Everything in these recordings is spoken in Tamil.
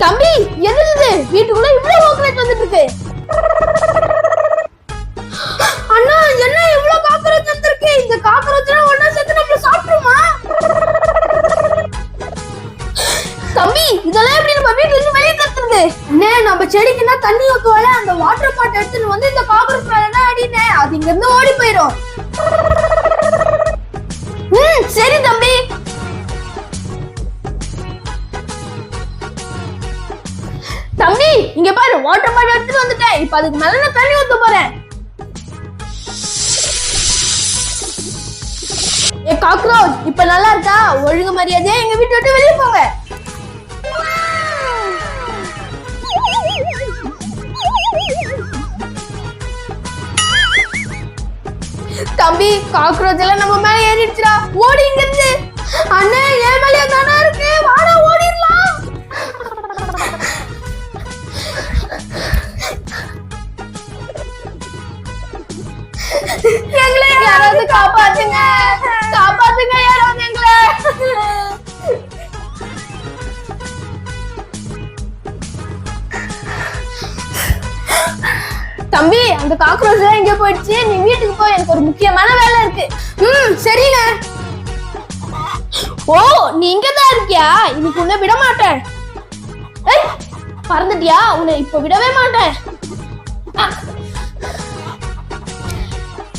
தம்பி என்னது இது? வீட்டுக்குள்ள இவ்வளவு சாக்லேட் வந்துட்டு இருக்கு அண்ணா என்ன இவ்வளவு காக்கரோச் வந்திருக்கு? இந்த காக்கரோச் ஒண்ணா சேர்த்து நம்மள சாப்பிடுமா? தம்பி இதெல்லாம் எப்படி நம்ம வீட்டுல இருந்து வெளியே தத்துறது அண்ணே நம்ம செடிக்கு தண்ணி ஊத்துவால அந்த வாட்டர் பாட் எடுத்துட்டு வந்து இந்த காக்கரோச் மேல தான் அடினேன் அது இங்க இருந்து ஓடி போயிடும் ம் சரி தம்பி. தம்பி இங்க பாரு வாட்டர் பாட் எடுத்துட்டு வந்துட்டேன். இப்ப அதுக்கு மேல நான் தண்ணி ஊத்த போறேன். ஏ காக்ரோச் இப்ப நல்லா இருக்கா? ஒழுங்கு மரியாதையா எங்க வீட்டு விட்டு வெளியே போங்க. தம்பி காக்ரோச் எல்லாம் நம்ம மேல ஏறிடுச்சுடா. ஓடி இங்க இருந்து அண்ணே ஏன் மேலே தானே இருக்கு. வாடா ஓடிடலாம். எங்களை யாராவது காப்பாத்துங்க காப்பாத்துங்க. தம்பி அந்த காக்ரோச் எல்லாம் எங்க போயிடுச்சு? நீ வீட்டுக்கு போய் எனக்கு ஒரு முக்கியமான வேலை இருக்கு. ம் சரிங்க ஓ நீ இங்க தான் இருக்கியா? இன்னைக்கு உன்னை விட மாட்டேன். ஏய் பறந்துட்டியா உன்னை இப்ப விடவே மாட்டேன்.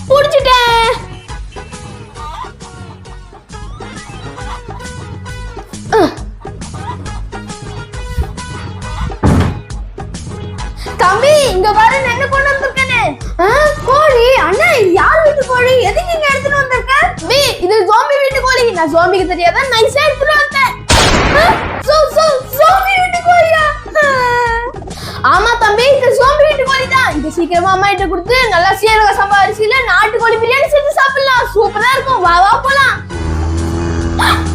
புடிச்சிட்டேன். தம்பி இங்க பாரு என்ன கொண்டு வந்திருக்கேன்னு? ஆ, கோழி அண்ணா யார் வீட்டு கோழி? எதுக்கு இங்க எடுத்துட்டு வந்திருக்க? தம்பி இது ஜோம்பி வீட்டு கோழி. நான் ஜோம்பிக்கு தெரியாத? நைஸா எடுத்துட்டு வந்தேன். சோ சோ ஜோம்பி வீட்டு கோழியா? ஆமா தம்பி இது ஜோம்பி வீட்டு கோழி தான் இது சீக்கிரமா அம்மா கிட்ட கொடுத்து நல்லா சீரக சம்பா அரிசியில நாட்டுக்கோழி பிரியாணி செஞ்சு சாப்பிடலாம். சூப்பரா இருக்கும். வா வா போலாம்.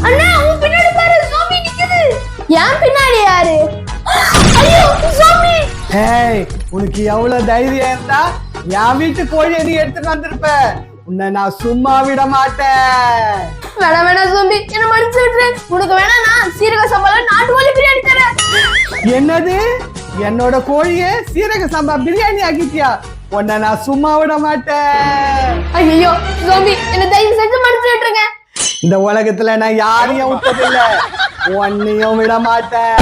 அண்ணா உன் பின்னாடி பாரு ஜோம்பி நிக்குது. ஏன் பின்னாடி யாரு? ஏய் உனக்கு எவ்வளவு தைரியம் இருந்தா என் வீட்டு கோழியை நீ எடுத்துட்டு வந்திருப்ப. உன்னை நான் சும்மா விட மாட்டேன். வேணா வேணா ஜோம்பி என்ன மன்னிச்சு விட்டுரு. உனக்கு வேணா நான் சீரக சம்பால நாட்டுக்கோழி பிரியாணி தரேன். என்னது? என்னோட கோழியை சீரக சம்பா பிரியாணி ஆக்கிட்டியா? உன்னை நான் சும்மா விட மாட்டேன். ஐயோ ஜோம்பி என்ன தயவு செஞ்சு மன்னிச்சு விட்டுருங்க. இந்த உலகத்துல நான் யாரையும் விட்டதில்ல உன்னையும் விட மாட்டேன்.